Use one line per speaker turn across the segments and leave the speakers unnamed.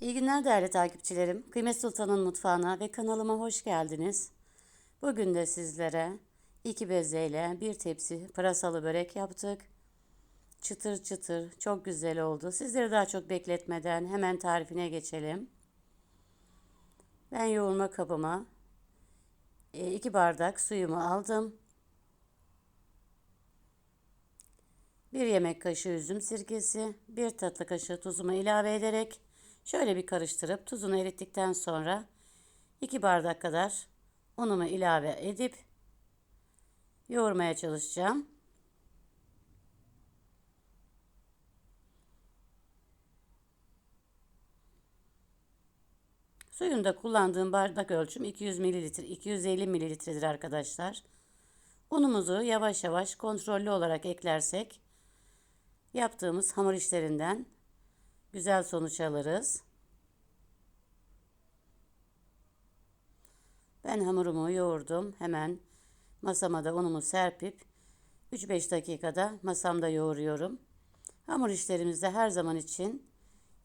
İyi günler değerli takipçilerim. Kıymet Sultan'ın mutfağına ve kanalıma hoş geldiniz. Bugün de sizlere iki bezeyle bir tepsi pırasalı börek yaptık. Çıtır çıtır çok güzel oldu. Sizleri daha çok bekletmeden hemen tarifine geçelim. Ben yoğurma kabıma e, iki bardak suyumu aldım. Bir yemek kaşığı üzüm sirkesi, bir tatlı kaşığı tuzumu ilave ederek Şöyle bir karıştırıp tuzunu erittikten sonra 2 bardak kadar unumu ilave edip yoğurmaya çalışacağım. Suyunda kullandığım bardak ölçüm 200 mililitre, 250 mililitredir arkadaşlar. Unumuzu yavaş yavaş kontrollü olarak eklersek yaptığımız hamur işlerinden güzel sonuç alırız. Ben hamurumu yoğurdum. Hemen masama da unumu serpip 3-5 dakikada masamda yoğuruyorum. Hamur işlerimizde her zaman için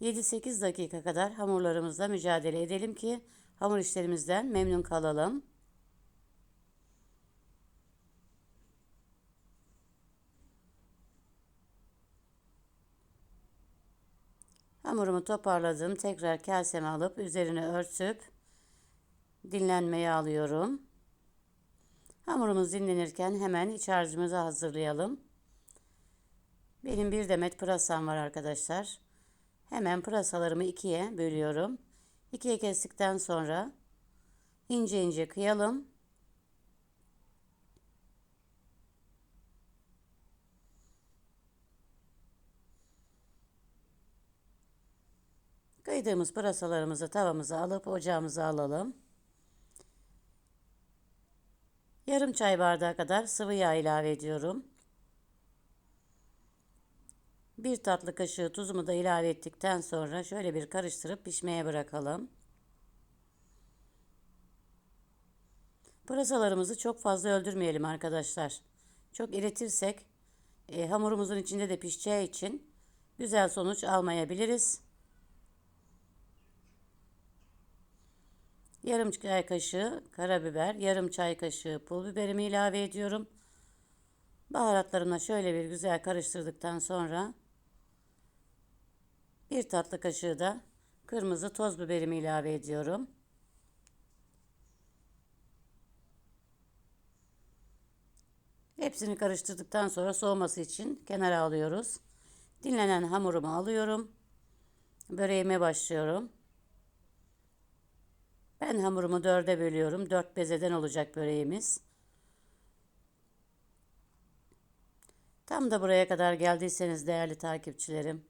7-8 dakika kadar hamurlarımızla mücadele edelim ki hamur işlerimizden memnun kalalım. Hamurumu toparladım. Tekrar kaseme alıp üzerine örtüp dinlenmeye alıyorum. Hamurumuz dinlenirken hemen iç harcımızı hazırlayalım. Benim bir demet pırasam var arkadaşlar. Hemen pırasalarımı ikiye bölüyorum. İkiye kestikten sonra ince ince kıyalım. Kıydığımız pırasalarımızı tavamıza alıp ocağımıza alalım. Yarım çay bardağı kadar sıvı yağ ilave ediyorum. Bir tatlı kaşığı tuzumu da ilave ettikten sonra şöyle bir karıştırıp pişmeye bırakalım. Pırasalarımızı çok fazla öldürmeyelim arkadaşlar. Çok eritirsek e, hamurumuzun içinde de pişeceği için güzel sonuç almayabiliriz. Yarım çay kaşığı karabiber, yarım çay kaşığı pul biberimi ilave ediyorum. Baharatlarımla şöyle bir güzel karıştırdıktan sonra bir tatlı kaşığı da kırmızı toz biberimi ilave ediyorum. Hepsini karıştırdıktan sonra soğuması için kenara alıyoruz. Dinlenen hamurumu alıyorum. Böreğime başlıyorum. Ben hamurumu dörde bölüyorum. Dört bezeden olacak böreğimiz. Tam da buraya kadar geldiyseniz değerli takipçilerim,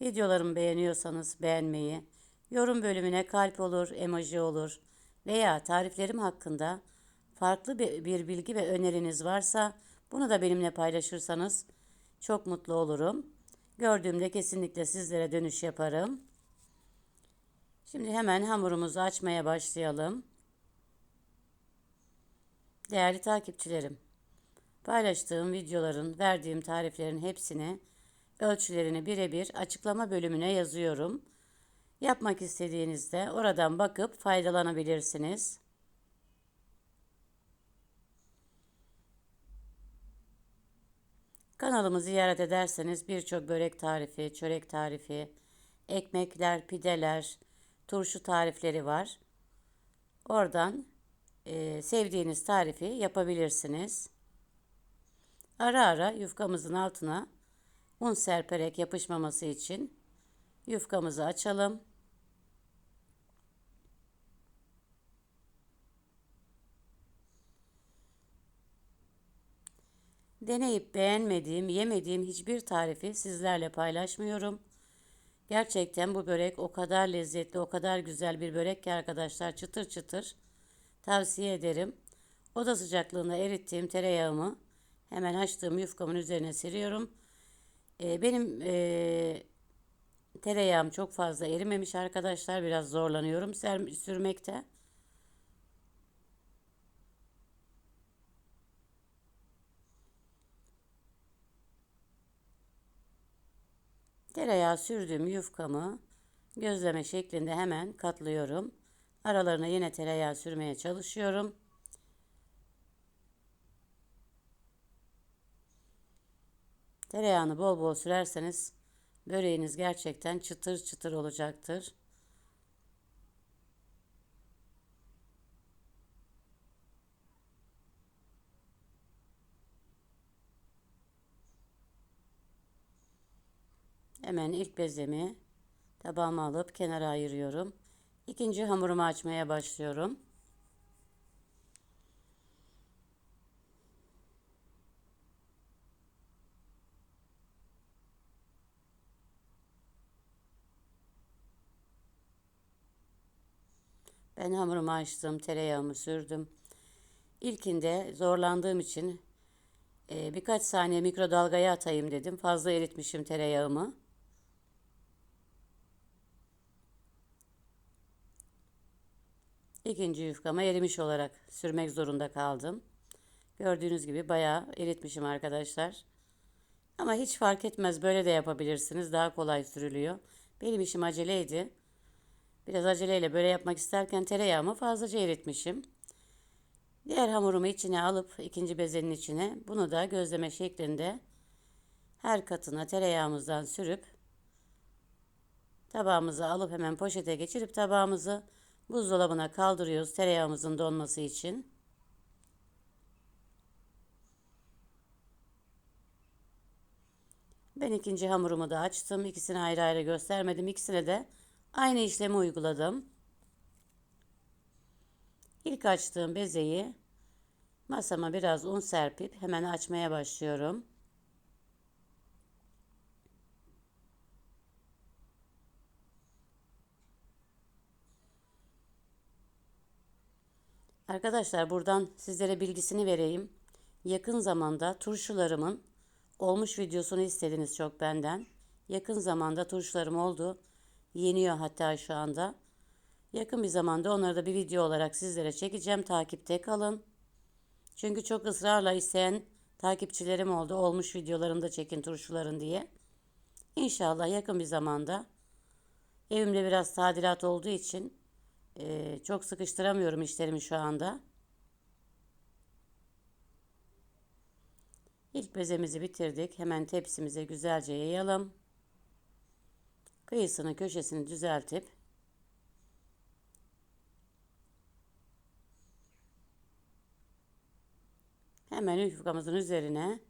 videolarımı beğeniyorsanız beğenmeyi, yorum bölümüne kalp olur, emoji olur veya tariflerim hakkında farklı bir bilgi ve öneriniz varsa bunu da benimle paylaşırsanız çok mutlu olurum. Gördüğümde kesinlikle sizlere dönüş yaparım. Şimdi hemen hamurumuzu açmaya başlayalım. Değerli takipçilerim, paylaştığım videoların, verdiğim tariflerin hepsini, ölçülerini birebir açıklama bölümüne yazıyorum. Yapmak istediğinizde oradan bakıp faydalanabilirsiniz. Kanalımı ziyaret ederseniz birçok börek tarifi, çörek tarifi, ekmekler, pideler, turşu tarifleri var. Oradan e, sevdiğiniz tarifi yapabilirsiniz. Ara ara yufkamızın altına un serperek yapışmaması için yufkamızı açalım. Deneyip beğenmediğim, yemediğim hiçbir tarifi sizlerle paylaşmıyorum. Gerçekten bu börek o kadar lezzetli, o kadar güzel bir börek ki arkadaşlar çıtır çıtır tavsiye ederim. Oda sıcaklığında erittiğim tereyağımı hemen açtığım yufkamın üzerine seriyorum. Ee, benim e, tereyağım çok fazla erimemiş arkadaşlar. Biraz zorlanıyorum sürmekte. Tereyağı sürdüğüm yufkamı Gözleme şeklinde hemen katlıyorum. Aralarına yine tereyağı sürmeye çalışıyorum. Tereyağını bol bol sürerseniz böreğiniz gerçekten çıtır çıtır olacaktır. Hemen ilk bezemi tabağıma alıp kenara ayırıyorum. İkinci hamurumu açmaya başlıyorum. Ben hamurumu açtım, tereyağımı sürdüm. İlkinde zorlandığım için e, birkaç saniye mikrodalgaya atayım dedim. Fazla eritmişim tereyağımı. İkinci yufkama erimiş olarak sürmek zorunda kaldım. Gördüğünüz gibi bayağı eritmişim arkadaşlar. Ama hiç fark etmez böyle de yapabilirsiniz. Daha kolay sürülüyor. Benim işim aceleydi. Biraz aceleyle böyle yapmak isterken tereyağımı fazlaca eritmişim. Diğer hamurumu içine alıp ikinci bezenin içine bunu da gözleme şeklinde her katına tereyağımızdan sürüp tabağımızı alıp hemen poşete geçirip tabağımızı buzdolabına kaldırıyoruz tereyağımızın donması için. Ben ikinci hamurumu da açtım. İkisini ayrı ayrı göstermedim. İkisine de aynı işlemi uyguladım. İlk açtığım bezeyi masama biraz un serpip hemen açmaya başlıyorum. Arkadaşlar buradan sizlere bilgisini vereyim. Yakın zamanda turşularımın olmuş videosunu istediniz çok benden. Yakın zamanda turşularım oldu. Yeniyor hatta şu anda. Yakın bir zamanda onları da bir video olarak sizlere çekeceğim. Takipte kalın. Çünkü çok ısrarla isteyen takipçilerim oldu. Olmuş videolarında çekin turşuların diye. İnşallah yakın bir zamanda evimde biraz tadilat olduğu için e, çok sıkıştıramıyorum işlerimi şu anda. İlk bezemizi bitirdik. Hemen tepsimize güzelce yayalım. Kıyısını köşesini düzeltip hemen yufkamızın üzerine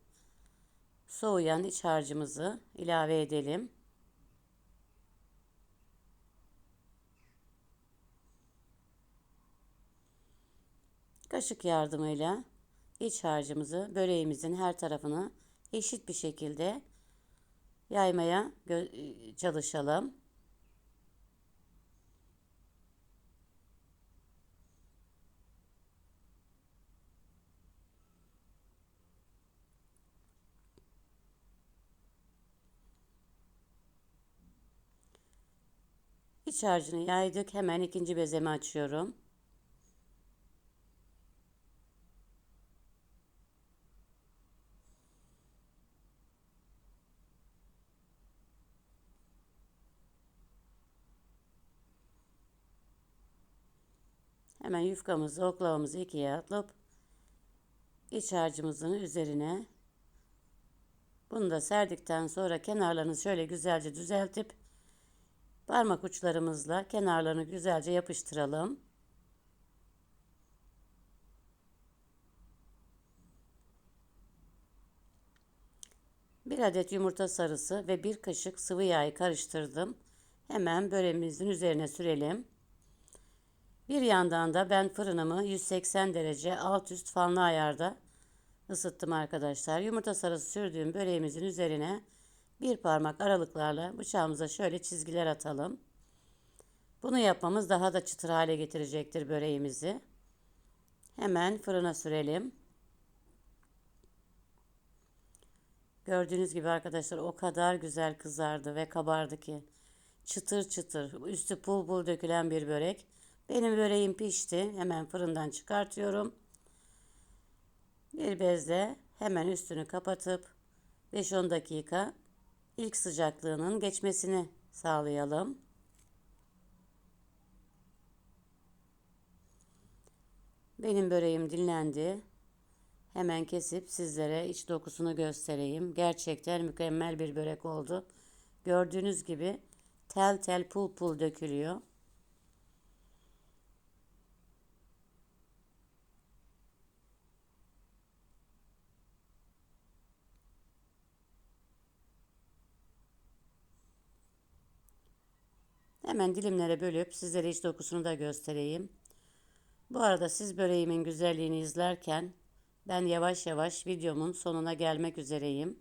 soğuyan iç harcımızı ilave edelim. Kaşık yardımıyla iç harcımızı böreğimizin her tarafını eşit bir şekilde yaymaya çalışalım. İç harcını yaydık. Hemen ikinci bezemi açıyorum. Hemen yufkamızı, oklavamızı ikiye atlıp iç harcımızın üzerine bunu da serdikten sonra kenarlarını şöyle güzelce düzeltip parmak uçlarımızla kenarlarını güzelce yapıştıralım. Bir adet yumurta sarısı ve bir kaşık sıvı yağı karıştırdım. Hemen böreğimizin üzerine sürelim. Bir yandan da ben fırınımı 180 derece alt üst fanlı ayarda ısıttım arkadaşlar. Yumurta sarısı sürdüğüm böreğimizin üzerine bir parmak aralıklarla bıçağımıza şöyle çizgiler atalım. Bunu yapmamız daha da çıtır hale getirecektir böreğimizi. Hemen fırına sürelim. Gördüğünüz gibi arkadaşlar o kadar güzel kızardı ve kabardı ki çıtır çıtır üstü pul pul dökülen bir börek. Benim böreğim pişti. Hemen fırından çıkartıyorum. Bir bezle hemen üstünü kapatıp 5-10 dakika ilk sıcaklığının geçmesini sağlayalım. Benim böreğim dinlendi. Hemen kesip sizlere iç dokusunu göstereyim. Gerçekten mükemmel bir börek oldu. Gördüğünüz gibi tel tel pul pul dökülüyor. Hemen dilimlere bölüp sizlere iç dokusunu da göstereyim. Bu arada siz böreğimin güzelliğini izlerken ben yavaş yavaş videomun sonuna gelmek üzereyim.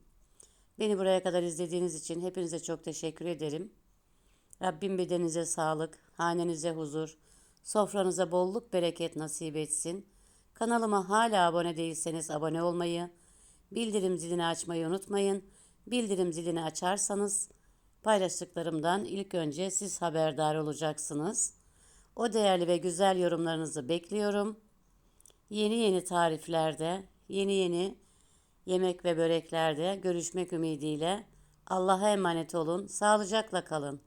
Beni buraya kadar izlediğiniz için hepinize çok teşekkür ederim. Rabbim bedenize sağlık, hanenize huzur, sofranıza bolluk bereket nasip etsin. Kanalıma hala abone değilseniz abone olmayı, bildirim zilini açmayı unutmayın. Bildirim zilini açarsanız paylaştıklarımdan ilk önce siz haberdar olacaksınız. O değerli ve güzel yorumlarınızı bekliyorum. Yeni yeni tariflerde, yeni yeni yemek ve böreklerde görüşmek ümidiyle Allah'a emanet olun. Sağlıcakla kalın.